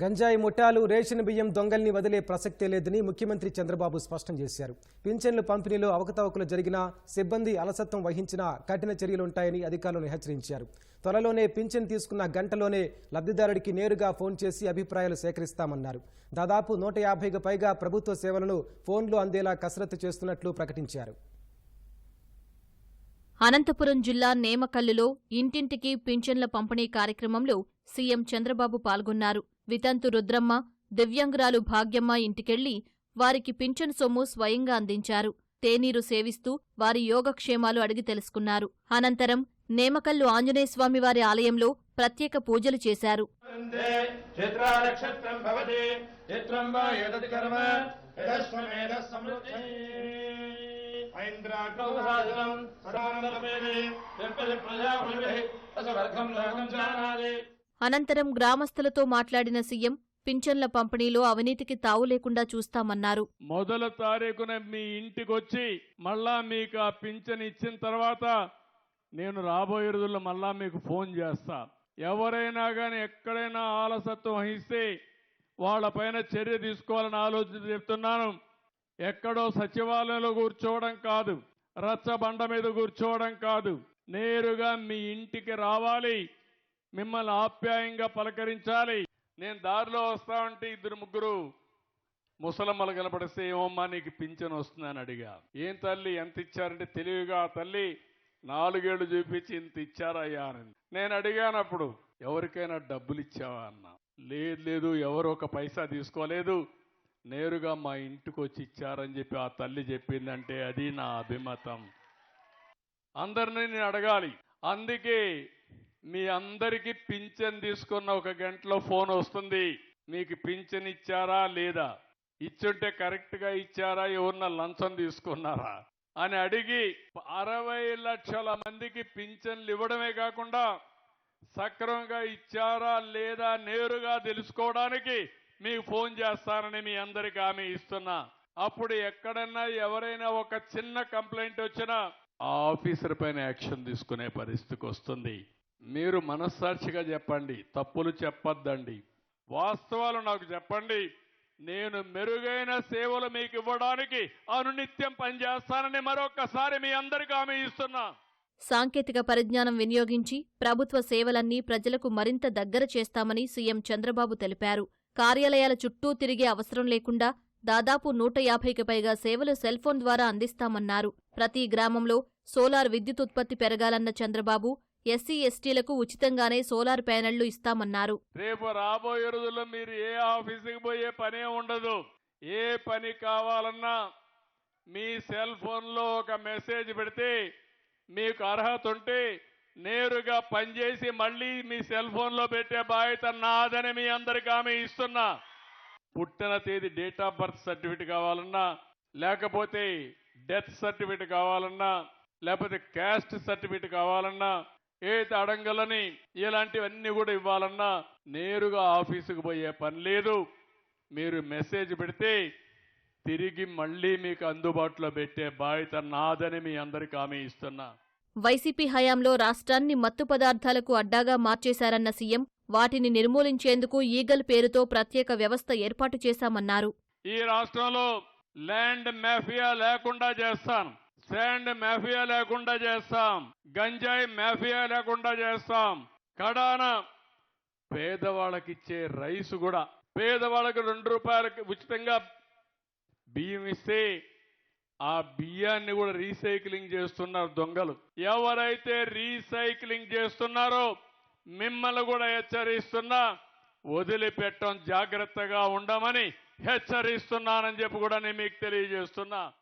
గంజాయి ముఠాలు రేషన్ బియ్యం దొంగల్ని వదిలే ప్రసక్తే లేదని ముఖ్యమంత్రి చంద్రబాబు స్పష్టం చేశారు. పింఛన్లు పంపిణీలో అవకతవకలు జరిగినా సిబ్బంది అలసత్వం వహించినా కఠిన చర్యలుంటాయని అధికారులను హెచ్చరించారు. త్వరలోనే పింఛన్ తీసుకున్న గంటలోనే లబ్ధిదారుడికి నేరుగా ఫోన్ చేసి అభిప్రాయాలు సేకరిస్తామన్నారు. దాదాపు నూట యాభైకి పైగా ప్రభుత్వ సేవలను ఫోన్లో అందేలా కసరత్తు చేస్తున్నట్లు ప్రకటించారు. అనంతపురం జిల్లా నేమకల్లులో ఇంటింటికి పింఛన్ల పంపిణీ కార్యక్రమంలో సీఎం చంద్రబాబు పాల్గొన్నారు. వితంతు రుద్రమ్మ దివ్యంగురాలు భాగ్యమ్మ ఇంటికెళ్ళి వారికి పింఛను సొమ్ము స్వయంగా అందించారు. తేనీరు సేవిస్తూ వారి యోగక్షేమాలు అడిగి తెలుసుకున్నారు. అనంతరం నేమకల్లు ఆంజనేయస్వామి వారి ఆలయంలో ప్రత్యేక పూజలు చేశారు. అనంతరం గ్రామస్తులతో మాట్లాడిన సీఎం పింఛన్ల పంపిణీలో అవినీతికి తావు లేకుండా చూస్తామన్నారు. మొదల తారీఖున మీ ఇంటికొచ్చి మళ్ళా మీకు ఆ పింఛన్ ఇచ్చిన తర్వాత నేను రాబోయే రోజుల్లో మళ్ళా మీకు ఫోన్ చేస్తా. ఎవరైనా కానీ ఎక్కడైనా ఆలసత్వం వహిస్తే వాళ్ళపైన చర్య తీసుకోవాలని ఆలోచన చెప్తున్నాను. ఎక్కడో సచివాలయంలో కూర్చోవడం కాదు రచ్చబండ మీద కూర్చోవడం కాదు. నేరుగా మీ ఇంటికి రావాలి. మిమ్మల్ని ఆప్యాయంగా పలకరించాలి. నేను దారిలో వస్తా ఉంటే ఇద్దరు ముగ్గురు ముసలమ్మలు కనపడిస్తే ఏమమ్మా నీకు పింఛను వస్తుందని అడిగా. ఏం తల్లి ఎంత ఇచ్చారంటే తెలివిగా ఆ తల్లి నాలుగేళ్ళు చూపించి ఇంత ఇచ్చారయ్యా అని నేను అడిగానప్పుడు ఎవరికైనా డబ్బులు ఇచ్చావా? అన్న. లేదు లేదు ఎవరు ఒక పైసా తీసుకోలేదు. నేరుగా మా ఇంటికి వచ్చి ఇచ్చారని చెప్పి ఆ తల్లి చెప్పిందంటే అది నా అభిమతం. అందరినీ నేను అడగాలి. అందుకే మీ అందరికీ పింఛన్ తీసుకున్న ఒక గంటలో ఫోన్ వస్తుంది. మీకు పింఛన్ ఇచ్చారా లేదా? ఇచ్చుంటే కరెక్ట్గా ఇచ్చారా? ఎవరన్నా లంచం తీసుకున్నారా? అని అడిగి అరవై లక్షల మందికి పింఛన్లు ఇవ్వడమే కాకుండా సక్రమంగా ఇచ్చారా లేదా నేరుగా తెలుసుకోవడానికి మీకు ఫోన్ చేస్తానని మీ అందరికి హామీ ఇస్తున్నా. అప్పుడు ఎక్కడన్నా ఎవరైనా ఒక చిన్న కంప్లైంట్ వచ్చినా ఆ ఆఫీసర్ పైన యాక్షన్ తీసుకునే పరిస్థితికి వస్తుంది. మీరు మనస్సాక్షిగా చెప్పండి. తప్పులు చెప్పొద్దండి. వాస్తవాలు నాకు చెప్పండి. నేను మెరుగైన సేవలు మీకు ఇవ్వడానికి అనునిత్యం పనిచేస్తానని మరొకసారి మీ అందరికీ హామీ ఇస్తున్నా. సాంకేతిక పరిజ్ఞానం వినియోగించి ప్రభుత్వ సేవలన్నీ ప్రజలకు మరింత దగ్గర చేస్తామని సీఎం చంద్రబాబు తెలిపారు. కార్యాలయాల చుట్టూ తిరిగే అవసరం లేకుండా దాదాపు నూట యాభైకి పైగా సేవలు సెల్ఫోన్ ద్వారా అందిస్తామన్నారు. ప్రతి గ్రామంలో సోలార్ విద్యుత్ ఉత్పత్తి పెరగాలన్న చంద్రబాబు ఎస్సీ ఎస్టీలకు ఉచితంగానే సోలార్ ప్యానెళ్ళు ఇస్తామన్నారు. రేపు రాబోయే రోజుల్లో మీరు ఏ ఆఫీసుకి పోయే పనే ఉండదు. ఏ పని కావాలన్నా మీ సెల్ ఫోన్లో ఒక మెసేజ్ పెడితే మీకు అర్హత ఉంటే నేరుగా పనిచేసి మళ్ళీ మీ సెల్ ఫోన్లో పెట్టే బాధ్యత నాదని మీ అందరికి ఆమె ఇస్తున్నా. పుట్టిన తేదీ డేట్ ఆఫ్ బర్త్ సర్టిఫికేట్ కావాలన్నా లేకపోతే డెత్ సర్టిఫికేట్ కావాలన్నా లేకపోతే క్యాస్ట్ సర్టిఫికేట్ కావాలన్నా ఏది అడంగలని ఇలాంటివన్నీ కూడా ఇవ్వాలన్నా నేరుగా ఆఫీసుకు పోయే పని లేదు. మీరు మెసేజ్ పెడితే తిరిగి మళ్ళీ మీకు అందుబాటులో పెట్టే బాధ్యత నాదని మీ అందరికి హామీ ఇస్తున్నా. వైసీపీ హయాంలో రాష్ట్రాన్ని మత్తు పదార్థాలకు అడ్డాగా మార్చేశారన్న సీఎం వాటిని నిర్మూలించేందుకు ఈగల్ పేరుతో ప్రత్యేక వ్యవస్థ ఏర్పాటు చేశామన్నారు. ఈ రాష్ట్రంలో ల్యాండ్ మాఫియా లేకుండా చేస్తాం శాండ్ మాఫియా లేకుండా చేస్తాం. గంజాయి మాఫియా లేకుండా చేస్తాం. కడాన పేదవాళ్ళకిచ్చే రైస్ కూడా పేదవాళ్ళకి రెండు రూపాయలకి ఉచితంగా బియ్యం ఇస్తే ఆ బియ్యాన్ని కూడా రీసైక్లింగ్ చేస్తున్నారు దొంగలు. ఎవరైతే రీసైక్లింగ్ చేస్తున్నారో మిమ్మల్ని కూడా హెచ్చరిస్తున్నా వదిలిపెట్టం జాగ్రత్తగా ఉండమని హెచ్చరిస్తున్నానని చెప్పి కూడా నేను మీకు తెలియజేస్తున్నా.